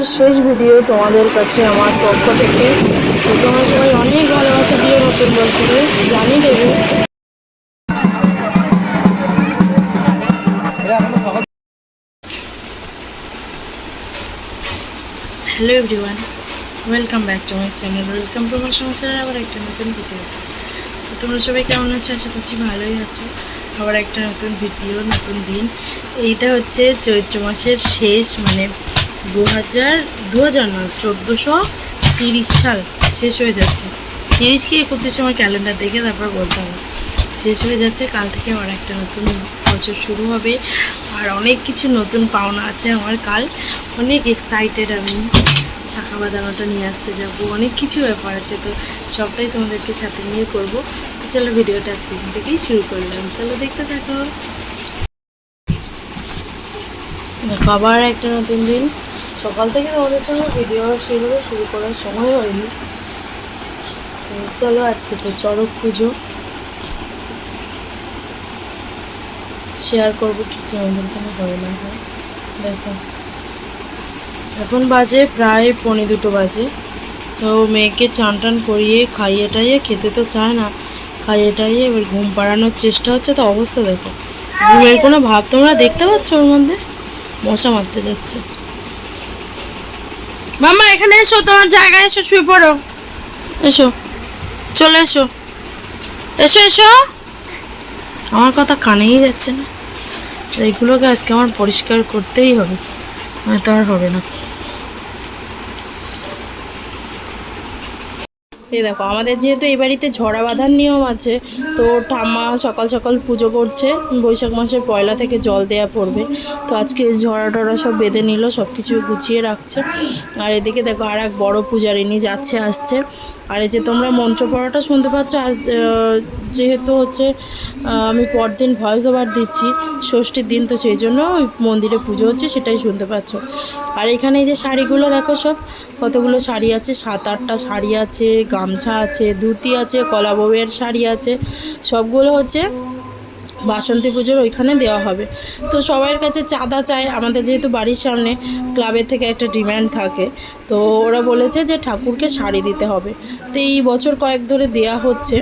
বছরের শেষ ভিডিও তোমাদের কাছে আমার পক্ষ থেকে। তো তোমরা সবাই অনেক ভালোবাসা দিও নতুন বছরে জানি দেবে। Hello everyone welcome back to my channel welcome to আমার সংসারের আবার একটা নতুন ভিডিও তো তোমরা সবাই কেমন আছো? আশা করছি ভালোই আছো। আবার একটা নতুন ভিডিও নতুন দিন। এইটা হচ্ছে চৈত্র মাসের শেষ মানে দু হাজার দু হাজার না চোদ্দোশো তিরিশ সাল শেষ হয়ে যাচ্ছে। তিরিশ কি একত্রিশ আমার ক্যালেন্ডার দেখে তারপর বলতে হবে। শেষ হয়ে যাচ্ছে, কাল থেকে আবার একটা নতুন বছর শুরু হবে। আর অনেক কিছু নতুন পাওনা আছে আমার কাল। অনেক এক্সাইটেড আমি শাখা বাঁধানোটা নিয়ে আসতে যাব, অনেক কিছু ব্যাপার আছে। তো সবটাই তোমাদেরকে সাথে নিয়ে করব। চলো ভিডিওটা আজকে থেকেই শুরু করলাম। চলো দেখতে থাকো। আবার একটা নতুন দিন। সকাল থেকে তোমাদের সঙ্গে ভিডিও সেভাবে শুরু করার সময় হয়নি। চলো আজকে তো চড়ক পুজো। শেয়ার করব কি কি আমাদের হয় না হয়। দেখো। এখন বাজে প্রায় পৌনে দুটো বাজে। তো মেয়েকে চান টান করিয়ে, খাইয়ে টাইয়ে, খেতে তো চায় না, খাইয়ে টাইয়ে এবার ঘুম পাড়ানোর চেষ্টা হচ্ছে। তো অবস্থা দেখো। ঘুমের কোনো ভাব তোমরা দেখতে পাচ্ছ ওর মধ্যে? মশা মারতে যাচ্ছে। মামা, এখানে এসো, তোমার জায়গায় এসো, শুয়ে পড়ো। এসো, চলে এসো। এসো এসো। আমার কথা কানেই যাচ্ছে না। তো এইগুলোকে আজকে আমার পরিষ্কার করতেই হবে। নয়তো আর হবে না। এই দেখো, আমাদের যেহেতু এই বাড়িতে ঝরা বাঁধার নিয়ম আছে, তো ঠাম্মা সকাল সকাল পুজো করছে, বৈশাখ মাসের পয়লা থেকে জল দেয়া পড়বে। তো আজকে ঝরা টরা সব বেঁধে নিল সব কিছু গুছিয়ে রাখছে। আর এদিকে দেখো আর এক বড়ো পূজারিনী যাচ্ছে, আসছে। আর এই যে তোমরা মন্ত্র পড়াটা শুনতে পাচ্ছ, আজ যেহেতু হচ্ছে আমি পরদিন ভয়েস ওভার দিচ্ছি, ষষ্ঠীর দিন, তো সেই জন্য ওই মন্দিরে পুজো হচ্ছে, সেটাই শুনতে পাচ্ছ। আর এখানে এই যে শাড়িগুলো দেখো সব, কতগুলো শাড়ি আছে, সাত, আটটা শাড়ি আছে, গামছা আছে, ধুতি আছে, কলা বউয়ের শাড়ি আছে, সবগুলো হচ্ছে বাসন্তী পুজোর ওইখানে দেওয়া হবে। তো সবার কাছে চাঁদা চায় আমাদের যেহেতু বাড়ির সামনে, ক্লাবের থেকে একটা ডিম্যান্ড থাকে তো ওরা বলেছে যে ঠাকুরকে শাড়ি দিতে হবে। তো এই বছর কয়েক ধরে দেয়া হচ্ছে।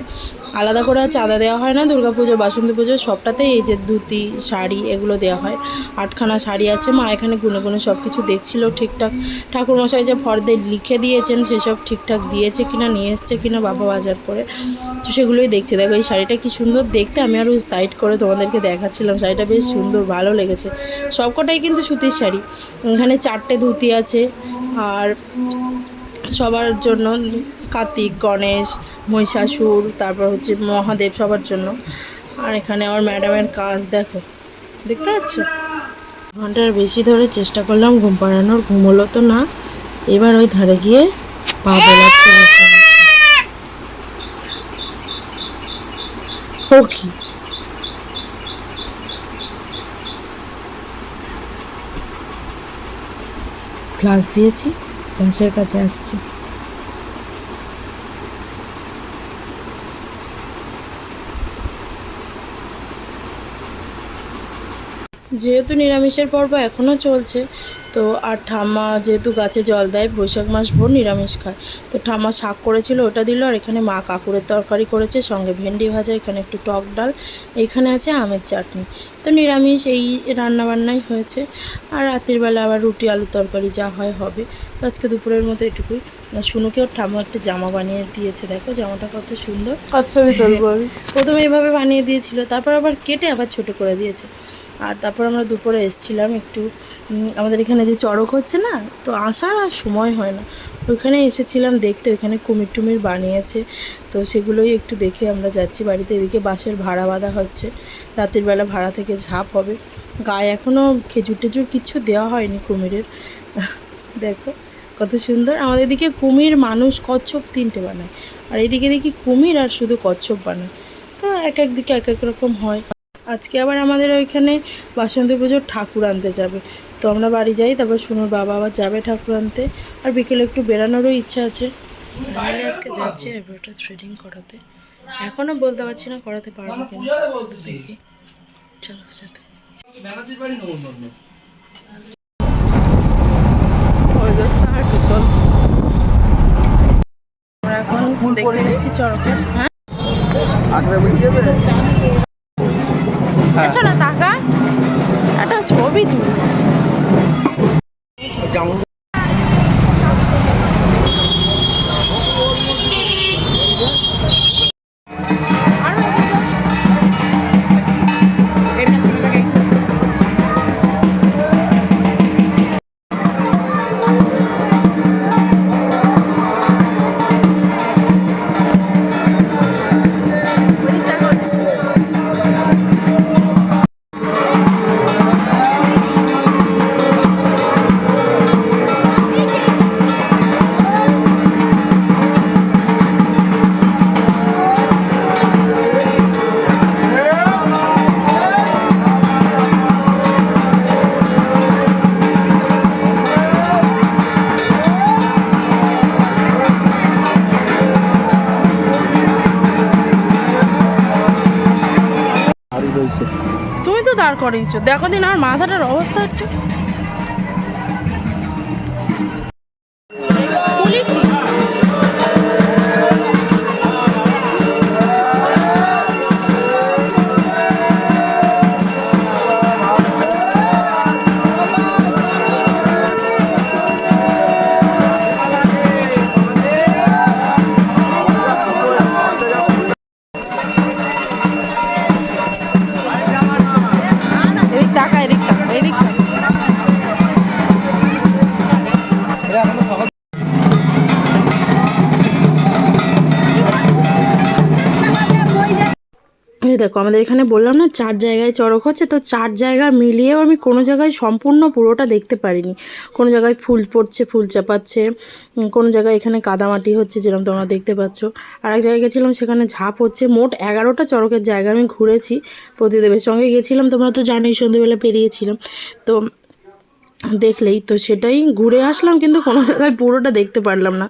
আলাদা করে চাঁদা দেওয়া হয় না, দুর্গাপুজো, বাসন্তী পুজো সবটাতেই এই যে ধুতি, শাড়ি এগুলো দেওয়া হয়। আটখানা শাড়ি আছে, মা এখানে গুনে গুনে সব কিছু দেখছিল ঠিকঠাক। ঠাকুরমশাই যে ফর্দে লিখে দিয়েছেন, সেসব ঠিকঠাক দিয়েছে কিনা, নিয়ে এসছে কিনা বাবা বাজার করে। তো সেগুলোই দেখছি। দেখো এই শাড়িটা কি সুন্দর দেখতে, আমি আরও সাইড করে তোমাদেরকে দেখাচ্ছিলাম। শাড়িটা বেশ সুন্দর, ভালো লেগেছে। সবকটাই কিন্তু সুতির শাড়ি। এখানে চারটে ধুতি আছে আর সবার জন্য কার্তিক, গণেশ, মহিষাসুর, তারপর হচ্ছে মহাদেব সবার জন্য। আর এখানে আমার ম্যাডামের কাজ দেখো, দেখতে পাচ্ছ? ঘণ্টার বেশি ধরে চেষ্টা করলাম ঘুম পাড়ানোর, ঘুম হলো তো না। এবার ওই ধারে গিয়ে পা বেলাচ্ছে। ও কি? ক্লাস দিয়েছি ক্লাসের কাছে আসছি। যেহেতু নিরামিষের পর্ব এখনও চলছে তো আর ঠাম্মা যেহেতু গাছে জল দেয় বৈশাখ মাস ভোর নিরামিষ খায়। তো ঠাম্মা শাক করেছিল ওটা দিল আর এখানে মা কাকুরের তরকারি করেছে সঙ্গে ভেন্ডি ভাজা এখানে একটু টক ডাল এখানে আছে আমের চাটনি। তো নিরামিষ এই রান্নাবান্নাই হয়েছে। আর রাতের বেলা আবার রুটি আলুর তরকারি যা হয় হবে। তো আজকে দুপুরের মতো এটুকুই। শুনুকে ওর ঠাম্মা একটা জামা বানিয়ে দিয়েছে দেখো জামাটা কত সুন্দর। আচ্ছা প্রথমে এভাবে বানিয়ে দিয়েছিল তারপর আবার কেটে আবার ছোট করে দিয়েছে। আর তারপর আমরা দুপুরে এসেছিলাম একটু আমাদের এখানে যে চড়ক হচ্ছে না, তো আসার আর সময় হয় না। ওইখানে এসেছিলাম দেখতে, ওইখানে কুমির টুমির বানিয়েছে, তো সেগুলোই একটু দেখে আমরা যাচ্ছি বাড়িতে। এদিকে বাসের ভাড়া বাঁধা হচ্ছে, রাতের বেলা ভাড়া থেকে ঝাঁপ হবে। গায়ে এখনও খেজুর টেজুর কিচ্ছু দেওয়া হয়নি কুমিরের। দেখো কত সুন্দর। আমাদের দিকে কুমির মানুষ কচ্ছপ তিনটে বানায়। আর এদিকে দেখি কুমির আর শুধু কচ্ছপ বানায়। তো এক এক দিকে এক এক রকম হয়। আজকে আবার আমাদের ওইখানে বাসন্তী পুজোর ঠাকুর আনতে যাবে। তো আমরা বাড়ি যাই তারপর শুনুর বাবা আবার যাবে ঠাকুর আনতে। আর বিকেলে একটু বেড়ানোরও ইচ্ছা আছে। বাইরে আজকে যাচ্ছি আইব্রোটা থ্রেডিং করাতে। এখনও বলতে পারছি না করাতে পারব দেখি। চলো সাথে। আমরা এখন দেখতে যাচ্ছি হ্যাঁ। এসো না টাকা একটা ছবি তুল দাঁড় করিয়েছো দেখো দিন আমার মাথাটার অবস্থা একটু দেখো, আমাদের এখানে বললাম না চার জায়গায় চড়ক হচ্ছে, তো চার জায়গা মিলিয়েও আমি কোনো জায়গায় সম্পূর্ণ পুরোটা দেখতে পারিনি। কোনো জায়গায় ফুল পড়ছে, ফুল চাপাচ্ছে কোনো জায়গায় এখানে কাদামাটি হচ্ছে যেরকম তোমরা দেখতে পাচ্ছ। আর এক জায়গায় গেছিলাম, সেখানে ঝাঁপ হচ্ছে। মোট এগারোটা চড়কের জায়গা আমি ঘুরেছি প্রতিদেবের সঙ্গে। গেছিলাম, তোমরা তো জানোই সন্ধ্যেবেলা পেরিয়েছিলাম। তো দেখলেই তো সেটাই ঘুরে আসলাম, কিন্তু কোনো জায়গায় পুরোটা দেখতে পারলাম না।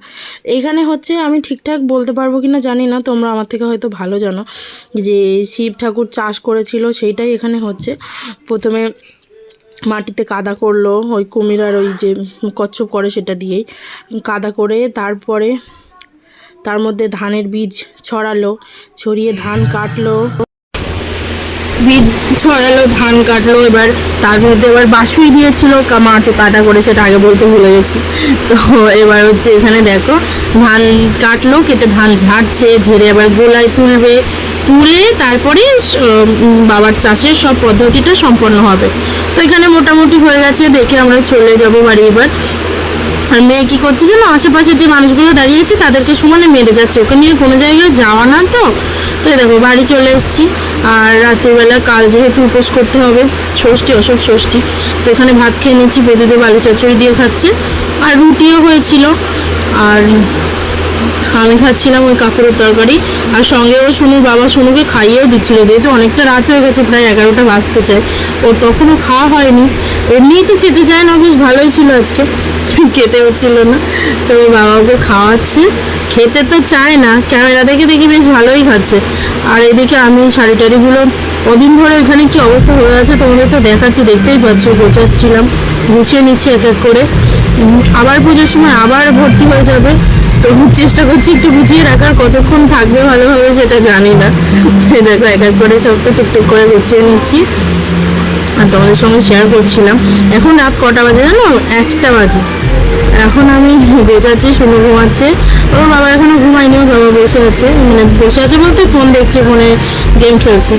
এইখানে হচ্ছে আমি ঠিকঠাক বলতে পারব কি না জানি না, তোমরা আমার থেকে হয়তো ভালো জানো যে শিব ঠাকুর চাষ করেছিল সেইটাই এখানে হচ্ছে। প্রথমে মাটিতে কাদা করল, ওই কুমির আর ওই যে কচ্ছপ করে সেটা দিয়েই কাদা করে তারপরে তার মধ্যে ধানের বীজ ছড়ালো, ছড়িয়ে ধান কাটলো। বীজ ছড়ালো, ধান কাটলো, এবার তার মধ্যে এবার বাসুই দিয়েছিল, কা- মাঠে কাদা করে সেটা আগে বলতে ভুলে গেছি। তো এবার হচ্ছে এখানে দেখো, ধান কাটলো, কেটে ধান ঝাড়ছে, ঝেড়ে এবার গোলায় তুলবে, তুলে তারপরে বাবার চাষের সব পদ্ধতিটা সম্পন্ন হবে। তো এখানে মোটামুটি হয়ে গেছে, দেখে আমরা চলে যাব বাড়ি এবার। আর মেয়ে কি করছে জানো? আশেপাশে যে মানুষগুলো দাঁড়িয়েছে, তাদেরকে সমানে মেরে যাচ্ছে। ওকে নিয়ে কোনো জায়গায় যাওয়া না তো। তো দেখো, বাড়ি চলে এসেছি। আর রাত্রিবেলা কাল যেহেতু উপোস করতে হবে, ষষ্ঠী, অশোক ষষ্ঠী, তো এখানে ভাত খেয়ে নিচ্ছি প্রতিদেব আলু চচ্চড়ি দিয়ে খাচ্ছে। আর রুটিও হয়েছিল। আর আমি খাচ্ছিলাম ওই কাপড়ের তরকারি। আর সঙ্গে ও শুনুর বাবা শুনুকে খাইয়েও দিচ্ছিল, যেহেতু অনেকটা রাত হয়ে গেছে, প্রায় এগারোটা বাজতে চায়। ওর তখনও খাওয়া হয়নি। এমনিই তো খেতে চায় না, বেশ ভালোই ছিল আজকে। খেতে হচ্ছিল না। তো ওর বাবা ওকে খাওয়াচ্ছে। খেতে তো চায় না, ক্যামেরা দেখে দেখি বেশ ভালোই খাচ্ছে। আর এদিকে আমি শাড়ি টাড়িগুলো কদিন ধরে এখানে কি অবস্থা হয়ে আছে তোমাদের তো দেখাচ্ছি, দেখতেই পাচ্ছ, গোছাচ্ছিলাম। গুছিয়ে নিচ্ছি এক এক করে। আবার পুজোর সময় আবার ভর্তি হয়ে যাবে। তো চেষ্টা করছি একটু গুছিয়ে রাখার, কতক্ষণ থাকবে ভালোভাবে সেটা জানি না। দেখো, এক এক করে সবটা টুকটুক করে গুছিয়ে নিচ্ছি। আর তোমাদের সঙ্গে শেয়ার করছিলাম। এখন রাত কটা বাজে জানো? একটা বাজে। এখন আমি গোছাচ্ছি শুনে ঘুমাচ্ছে। ওর বাবা এখনও ঘুমাইনি ওর বাবা বসে আছে। মানে বসে আছে বলতে ফোন দেখছে ফোনে গেম খেলছে।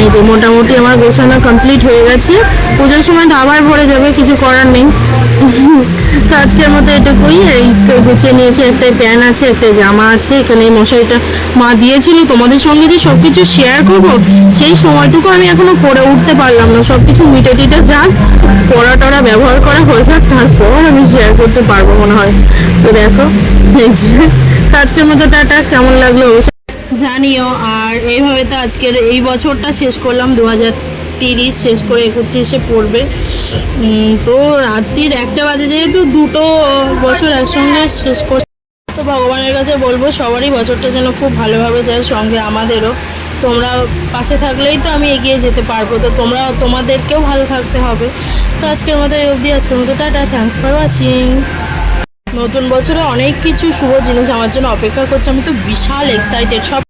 এই যে মোটামুটি আমার গোছানো কমপ্লিট হয়ে গেছে। পুজোর সময় তো আবার ভরে যাবে, কিছু করার নেই। তো আজকের মতো এটুকুই। এই তো গুছিয়ে নিয়েছি একটা প্যান আছে একটা জামা আছে। এখানে এই মশারিটা মা দিয়েছিল। তোমাদের সঙ্গে যে সব কিছু শেয়ার করব, সেই সময়টুকু আমি এখনও পরে উঠতে পারলাম না। সব কিছু মিটে টিটে যাক, পড়া টড়া ব্যবহার করা হয়ে যাক, তারপর আমি শেয়ার করতে পারব মনে হয়। তো দেখো, এই যে, আজকের মতো টাটা। কেমন লাগল অবশ্যই জানিও, আর এইভাবে তো আজকের এই বছরটা শেষ করলাম দু হাজার তিরিশ শেষ করে একত্রিশে পড়বে। তো রাত্রির একটা বাজে যেহেতু দুটো বছর একসঙ্গে শেষ কর তো ভগবানের কাছে বলব, সবারই বছরটা যেন খুব ভালোভাবে যায়, সঙ্গে আমাদেরও। তোমরা পাশে থাকলেই তো আমি এগিয়ে যেতে পারব, তো তোমরা তোমাদেরকেও ভালো থাকতে হবে। তো আজকের মতো এই অবধি, আজকের মতো টাটা থ্যাংকস ফর ওয়াচিং নতুন বছরে অনেক কিছু শুভ জিনিস আমার জন্য অপেক্ষা করছে। আমি তো বিশাল এক্সাইটেড সব